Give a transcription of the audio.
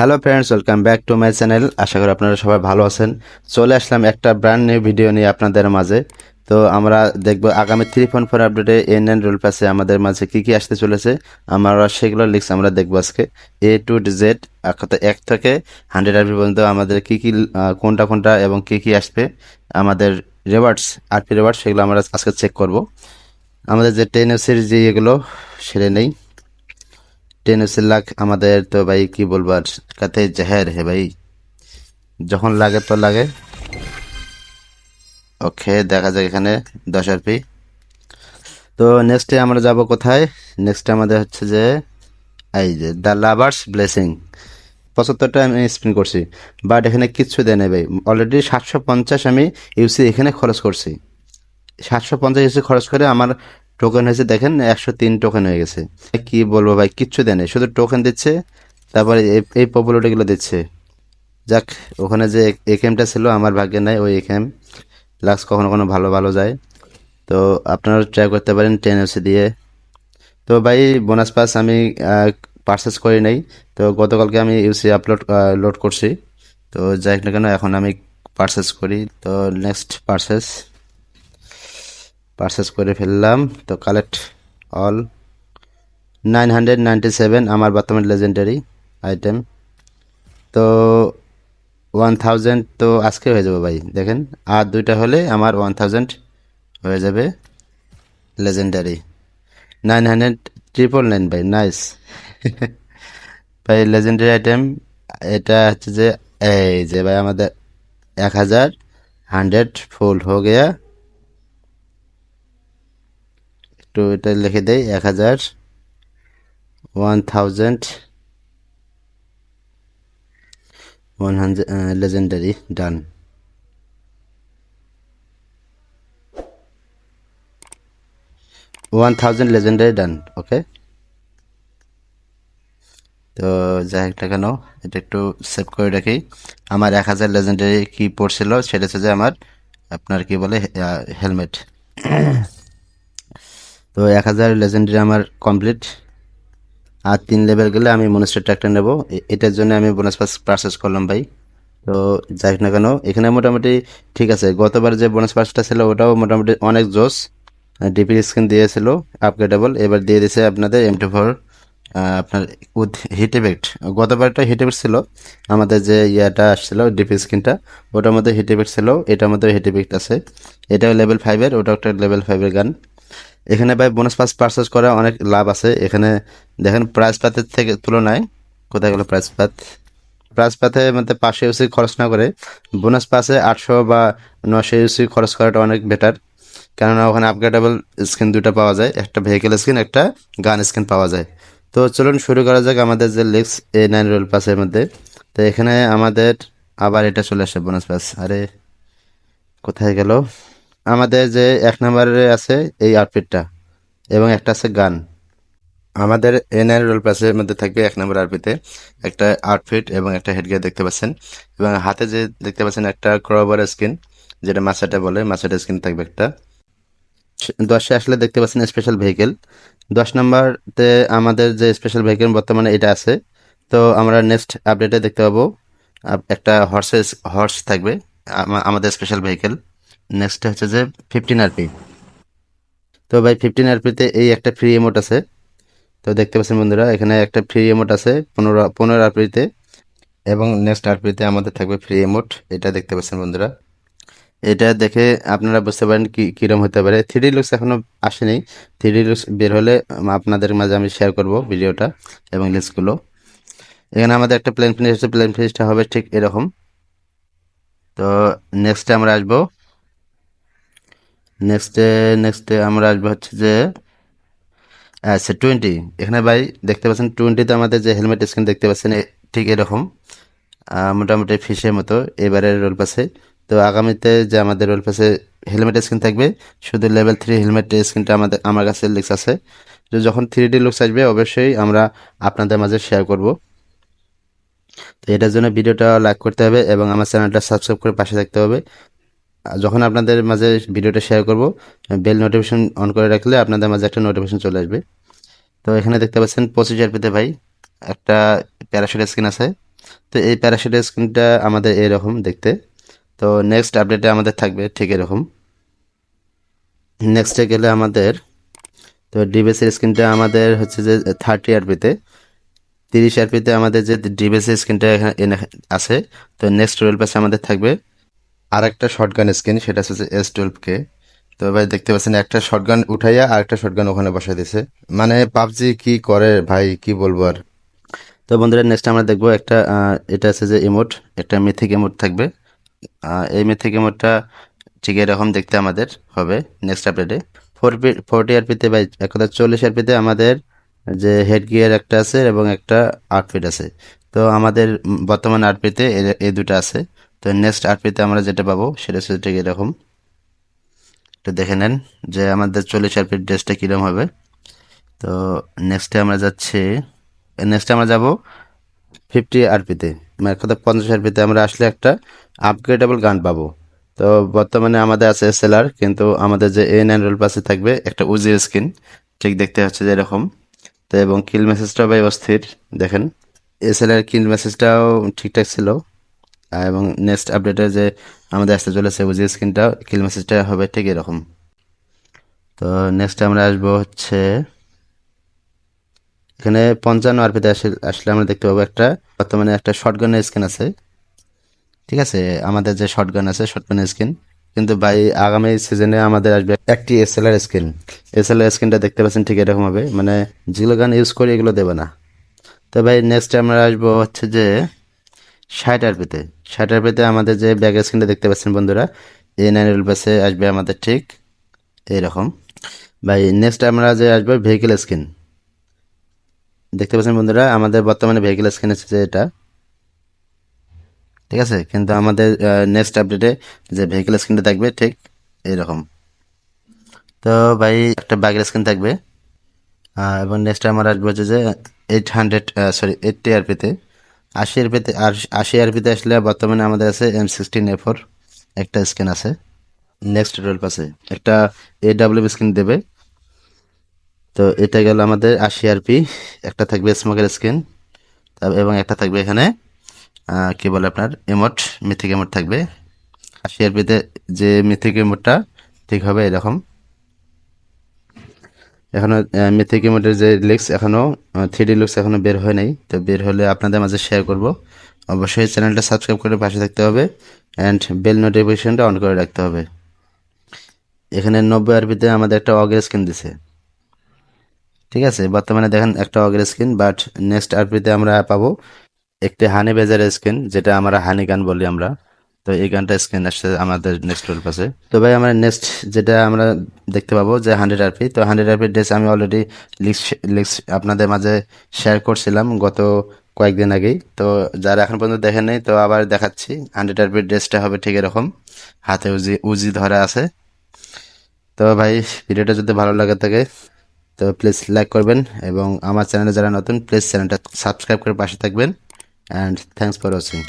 Hello friends welcome back to my channel আশা করি আপনারা সবাই ভালো আছেন। চলে আসলাম একটা ব্র্যান্ড নিউ ভিডিও নিয়ে আপনাদের মাঝে। তো আমরা দেখব আগামী থ্রি পয়েন্ট ফোর আপডেটে এন এন রোল পাসে আমাদের মাঝে কি কি আসতে চলেছে। আমরা সেগুলো লিখস আমরা দেখব আজকে। এ টু জেড এক থেকে হান্ড্রেড আরপি পর্যন্ত আমাদের কি কি কোনটা কোনটা এবং কি কি আসবে। আমাদের রেওয়ার্ডস আরপি রেওয়ার্ডস সেগুলো আমরা আজকে চেক করব। আমাদের যে টেন সিরিজ যে এগুলো সেরে নেই। টেন লাখ আমাদের তো ভাই, কি বলব আর, কাতে জাহের হে ভাই। যখন লাগে তো লাগে। ওকে, দেখা যাক এখানে দশ আর পি। তো নেক্সটে আমরা যাব কোথায়? নেক্সটে আমাদের হচ্ছে যে, এই যে দ্য লাভার্স ব্লেসিং পঁচাত্তরটা আমি স্পিন করছি। বাট এখানে কিচ্ছু দেয় নাই ভাই। অলরেডি সাতশো পঞ্চাশ আমি ইউসি এখানে খরচ করছি। সাতশো পঞ্চাশ ইউসি খরচ করে আমার টোকেন হয়েছে, দেখেন, একশো তিন টোকেন হয়ে গেছে। কি বলব ভাই, কিচ্ছু দেয় শুধু টোকেন দিচ্ছে, তারপরে এই- পপুলারিটিগুলো দিচ্ছে। যাক, ওখানে যে একেমটা ছিল, আমার ভাগ্যে নাই ওই একেম লাক্স কখনো কখনো ভালো ভালো যায়। তো আপনারা ট্রাই করতে পারেন টেন এসি দিয়ে। তো ভাই বোনাস পাস আমি পারচেস করি নাই। তো গতকালকে আমি ইউসি আপলোড লোড করছি। তো যাই না কেন, এখন আমি পারচেস করি। তো নেক্সট পারচেস পারচেস করে ফেললাম। তো collect all nine hundred ninety seven আমার বর্তমান লেজেন্ডারি আইটেম তো ওয়ান থাউজেন্ড তো আজকে হয়ে যাবে ভাই, দেখেন। আর দুইটা হলে আমার ওয়ান থাউজেন্ড হয়ে যাবে legendary nine hundred triple nine ভাই নাইস ভাই লেজেন্ডারি আইটেম এটা হচ্ছে যে, এই যে ভাই, আমাদের এক হাজার হান্ড্রেড ফুল হো গেয়া। একটু এটা লিখে দেই, এক হাজার one thousand one hundred legendary done one thousand legendary done okay তো যাই হোক কেন এটা একটু সেভ করে রাখি। আমার এক হাজার লেজেন্ডারি কি পড়ছিল, সেটা হচ্ছে যে আমার, আপনার কি বলে হেলমেট তো এক হাজার লেজেন্ডারি আমার কমপ্লিট আর তিন লেভেল গেলে আমি মনস্টার ট্র্যাক্টর নেব। এটার জন্য আমি বোনাস পাস পারচেস করলাম ভাই। তো যাই না কেন, এখানে মোটামুটি ঠিক আছে। গতবার যে বোনাস পাসটা ছিল, ওটাও মোটামুটি অনেক জোস ডিপি স্ক্রিন দিয়েছিল আপগ্রেডেবল এবার দিয়ে দিয়েছে আপনাদের এম টু ফোর আপনার উইথ হিট এফেক্ট গতবারটা হিট এফেক্ট ছিল, আমাদের যে ইয়াটা আসছিল ডিপি স্ক্রিনটা ওটার মধ্যে হিট এফেক্ট ছিল, এটার মধ্যে হিট এফেক্ট আছে। এটাও লেভেল ফাইভের ওটাও একটা লেভেল ফাইভের গান। এখানে ভাই বোনাস পাস পারচেস করা অনেক লাভ আছে। এখানে দেখেন প্রাইস পাতের থেকে তুলনায়, কোথায় গেল প্রাইস পাত প্রাইস পাতে মধ্যে পাঁচশো ইউসি খরচ না করে বোনাস পাসে আটশো বা নশো ইউসি খরচ করাটা অনেক বেটার কেননা ওখানে আপগ্রেডেবল স্কিন দুটো পাওয়া যায়, একটা ভেহিকেল স্কিন একটা গান স্কিন পাওয়া যায়। তো চলুন শুরু করা যাক আমাদের যে লিক্স এ নাইন রোল পাসের মধ্যে। তো এখানে আমাদের আবার এটা চলে আসে বোনাস পাস আরে, কোথায় গেল? আমাদের যে এক নম্বরে আছে এই আউটফিটটা এবং একটা আছে গান। আমাদের এনআর রোল প্লাসের মধ্যে থাকবে এক নম্বর আরপিতে একটা আউটফিট এবং একটা হেডগিয়ার দেখতে পাচ্ছেন এবং হাতে যে দেখতে পাচ্ছেন একটা ক্রবার স্কিন যেটা মাসাটা বলে, মাসাটা স্কিন থাকবে একটা। দশে আসলে দেখতে পাচ্ছেন স্পেশাল ভেহিকেল দশ নম্বরতে আমাদের যে স্পেশাল ভেহিকেল বর্তমানে এটা আছে। তো আমরা নেক্সট আপডেটে দেখতে পাবো। একটা হর্সেস হর্স থাকবে আমাদের স্পেশাল ভেহিকেল নেক্সট হচ্ছে যে ফিফটিন আরপি তো ভাই ফিফটিন আরপিতে এই একটা ফ্রি এমোট আছে। তো দেখতে পাচ্ছেন বন্ধুরা, এখানে একটা ফ্রি এমোট আছে পনেরো পনেরো আরপিতে এবং নেক্সট আরপিতে আমাদের থাকবে ফ্রি এমোট এটা দেখতে পাচ্ছেন বন্ধুরা। এটা দেখে আপনারা বুঝতে পারেন কি, কিরম হতে পারে। থ্রি লুকস এখনও আসেনি। থ্রি লুকস বের হলে আপনাদের মাঝে আমি শেয়ার করব ভিডিওটা এবং লিস্টগুলো এখানে আমাদের একটা প্লেন ফিনিশ আছে। প্লেন ফিনিশটা হবে ঠিক এরকম। তো নেক্সটে আমরা আসব। নেক্সটে নেক্সটে আমরা আসব হচ্ছে যে আচ্ছা টোয়েন্টি এখানে ভাই দেখতে পাচ্ছেন টোয়েন্টিতে আমাদের যে হেলমেট স্ক্রিন দেখতে পাচ্ছেন ঠিক এরকম। মোটামুটি ফিশের মতো, এবারের রোল পাসে তো আগামীতে যে আমাদের রোল পাসে হেলমেট স্ক্রিন থাকবে, শুধু লেভেল থ্রি হেলমেট স্ক্রিনটা আমাদের, আমার কাছে লিক্স আছে। তো যখন থ্রি ডি লুকস আসবে, অবশ্যই আমরা আপনাদের মাঝে শেয়ার করব। তো এটার জন্য ভিডিওটা লাইক করতে হবে এবং আমার চ্যানেলটা সাবস্ক্রাইব করে পাশে থাকতে হবে। যখন আপনাদের মাঝে ভিডিওটা শেয়ার করব বেল নোটিফিকেশন অন করে রাখলে আপনাদের মাঝে একটা নোটিফিকেশন চলে আসবে। তো এখানে দেখতে পাচ্ছেন পঁচিশ আরপিতে ভাই, একটা প্যারাশুট স্ক্রিন আছে। তো এই প্যারাশুটের স্ক্রিনটা আমাদের এরকম দেখতে। তো নেক্সট আপডেটে আমাদের থাকবে ঠিক এরকম। নেক্সটে গেলে আমাদের, তো ডিবেসের স্ক্রিনটা আমাদের হচ্ছে যে থার্টি আরপিতে তিরিশ আরপিতে আমাদের যে ডিবেসের স্ক্রিনটা এখানে আছে, তো নেক্সট টুয়েলভ পাশে আমাদের থাকবে। আর একটা শর্টগান স্ক্রিন সেটা হচ্ছে এস টুয়েলভ কে তো ভাই, দেখতে পাচ্ছেন, একটা শর্টগান উঠাইয়া আর একটা শর্টগান ওখানে বসাই দিছে। মানে পাবজি কি করে ভাই, কি বলব আর? তো বন্ধুরা নেক্সট আমরা দেখব একটা এটা আছে যে ইমোট একটা মিথিক ইমোট থাকবে। এই মিথিক ইমোটটা ঠিক এরকম দেখতে আমাদের হবে নেক্সট আপডেটে ফোর পি ফোরটি আরপিতে বা এক কথা চল্লিশ আরপিতে আমাদের যে হেড গিয়ার একটা আছে এবং একটা আউটফিট আছে। তো আমাদের বর্তমান আরপিতে এই দুটো আছে। তো নেক্সট আরপিতে আমরা যেটা পাবো, সেটা হচ্ছে ঠিক এরকম একটু দেখে নেন যে আমাদের চল্লিশ আরপির ড্রেসটা কীরকম হবে। তো নেক্সটে আমরা যাচ্ছি নেক্সটে আমরা যাব ফিফটি আরপিতে। মানে কথা পঞ্চাশ আরপিতে আমরা আসলে একটা আপগ্রেডেবল গান পাবো। তো বর্তমানে আমাদের আছে এসএলআর কিন্তু আমাদের যে এ নাইন রোল পাশে থাকবে একটা উজির স্ক্রিন ঠিক দেখতে হচ্ছে যে এরকম। তো এবং কিল মেসেজটাও ভাই অস্থির দেখেন। এসএলআর কিল মেসেজটাও ঠিকঠাক ছিল। আর এবং নেক্সট আপডেটে যে আমাদের আসতে চলেছে উজির স্কিনটা কিল মেসেজটা হবে ঠিক এরকম। তো নেক্সট আমরা আসব হচ্ছে, এখানে পঞ্চান্ন আরপিতে আসলে আসলে আমরা দেখতে পাবো একটা, বর্তমানে একটা শর্টগানের স্ক্রিন আছে। ঠিক আছে? আমাদের যে শর্টগান আছে শর্টগানের স্ক্রিন কিন্তু ভাই, আগামী সিজনে আমাদের আসবে একটি এসএলআর স্কিন এসএলআর স্ক্রিনটা দেখতে পাচ্ছেন ঠিক এরকম হবে। মানে যেগুলো গান ইউজ করি এগুলো দেবে না। তো ভাই নেক্সট আমরা আসব হচ্ছে যে ষাট আরপিতে ষাট পেতে আমাদের যে ব্যাগ স্ক্রিনটা দেখতে পাচ্ছেন বন্ধুরা এ নাইন পাশে আসবে আমাদের ঠিক এইরকম। ভাই নেক্সট আমরা যে আসবে ভেহিকেল স্ক্রিন দেখতে পাচ্ছেন বন্ধুরা, আমাদের বর্তমানে ভেহিকেল স্ক্রিন এসেছে এটা। ঠিক আছে? কিন্তু আমাদের নেক্সট আপডেটে যে ভেহিকেল স্ক্রিনটা থাকবে ঠিক এইরকম। তো ভাই, একটা বাইকের স্ক্রিন থাকবে। এবং নেক্সট আমার আসবে হচ্ছে যে eight hundred sorry eight eighty আরপিতে আশি আর আশি আরপিতে আসলে বর্তমানে আমাদের আছে এম সিক্সটিন এ ফোর একটা স্ক্রিন আছে। নেক্সট টুয়েলভ আছে একটা এ ডাব্লিউ স্ক্রিন দেবে। তো এটা গেল আমাদের আশি আরপি একটা থাকবে স্মোকের স্ক্রিন এবং একটা থাকবে এখানে কি বলে আপনার? এমোট মিথিক এমোট থাকবে। আশি আরপিতে যে মিথিক এমোটটা ঠিক হবে এরকম। এখনও মিথিক এমোটের যে লিক্স এখনও থ্রি ডি লুকস এখনও বের হয় নাই। তো বের হলে আপনাদের মাঝে শেয়ার করব। অবশ্যই চ্যানেলটা সাবস্ক্রাইব করে পাশে থাকতে হবে অ্যান্ড বেল নোটিফিকেশনটা অন করে রাখতে হবে। এখানে নব্বই আরপিতে আমাদের একটা অগের স্ক্রিন দিছে। ঠিক আছে? বর্তমানে দেখেন একটা অগের স্ক্রিন বাট নেক্সট আরপিতে আমরা পাবো একটি হানি বেজারের স্ক্রিন যেটা আমরা হানি গান বলি আমরা। তো এই গানটা স্ক্রিন আসছে আমাদের নেক্সট রোল পাশে। তো ভাই, আমরা নেক্সট যেটা আমরা দেখতে পাবো যে হান্ড্রেড আরপি তো হান্ড্রেড আরপি ড্রেস আমি অলরেডি লিক্স লিক্স আপনাদের মাঝে শেয়ার করছিলাম গত কয়েকদিন আগেই। তো যারা এখন পর্যন্ত দেখেন নাই, তো আবার দেখাচ্ছি হান্ড্রেড আরপি ড্রেসটা হবে ঠিক এরকম। হাতে উজি উজি ধরা আছে। তো ভাই, ভিডিওটা যদি ভালো লাগে থাকে, তো প্লিজ লাইক করবেন এবং আমার চ্যানেলে যারা নতুন প্লিজ চ্যানেলটা সাবস্ক্রাইব করে পাশে থাকবেন। And thanks for watching